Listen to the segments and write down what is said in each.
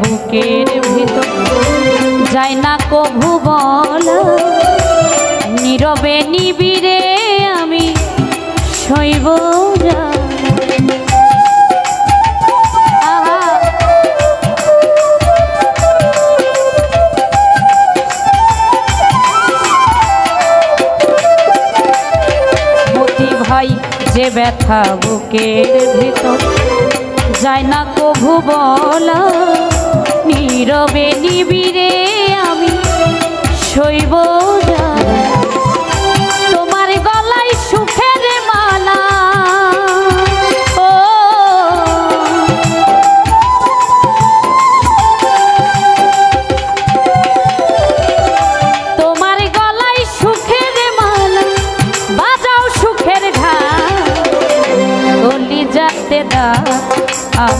বুকের ভিতর। যায় না কভু বলা, নীরবে নিবিরে আমি শৈব ভাই যে ব্যথা বুকের ভিতর। যায় না কভু বলা নীরবে নিবিরে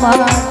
আমার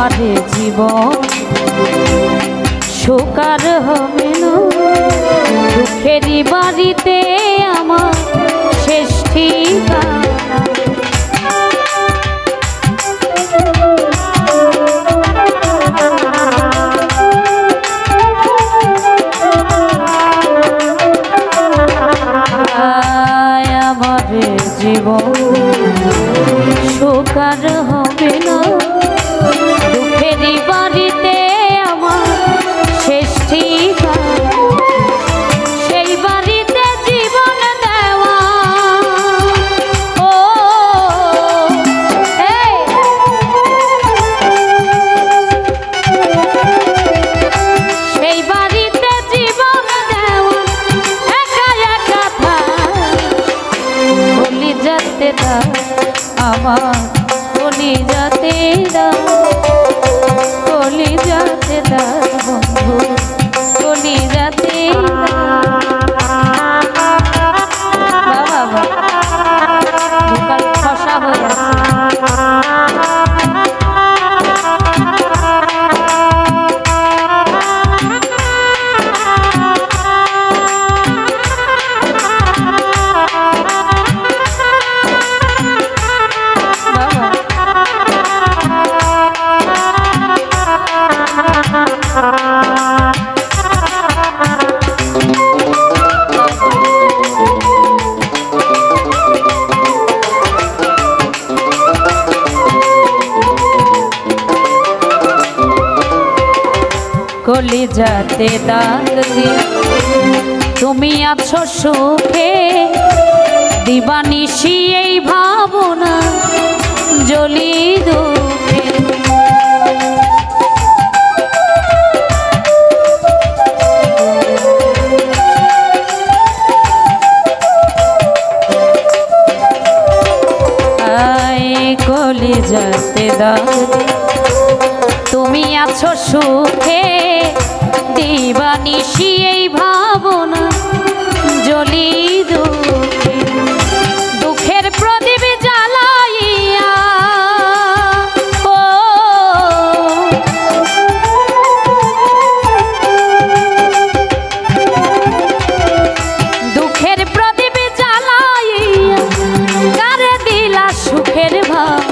আমার জীবন। সুকার হবে না বাড়িতে আমার শেষ ঠিকানা। জীবন সুকার হবে না আমার কলি যাতে কলি যাতে দা বন্ধু কলি যাতে কলি যাতে দাগ তুমি আছো সুখে, দিবানিশি এই ভাবনা জলি দুঃখে। কলি যাতে দাগ তুমি আছো সুখে দিবানিশি এই ভাবনা জলি দুঃখে, দুঃখের প্রদীপ জ্বালাইয়া, ও। দুঃখের প্রদীপ জ্বালাইয়া, কারে দিলা সুখের ভাব?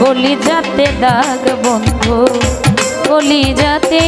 কলি যাতে দাগ বন্ধু। কলি যাতে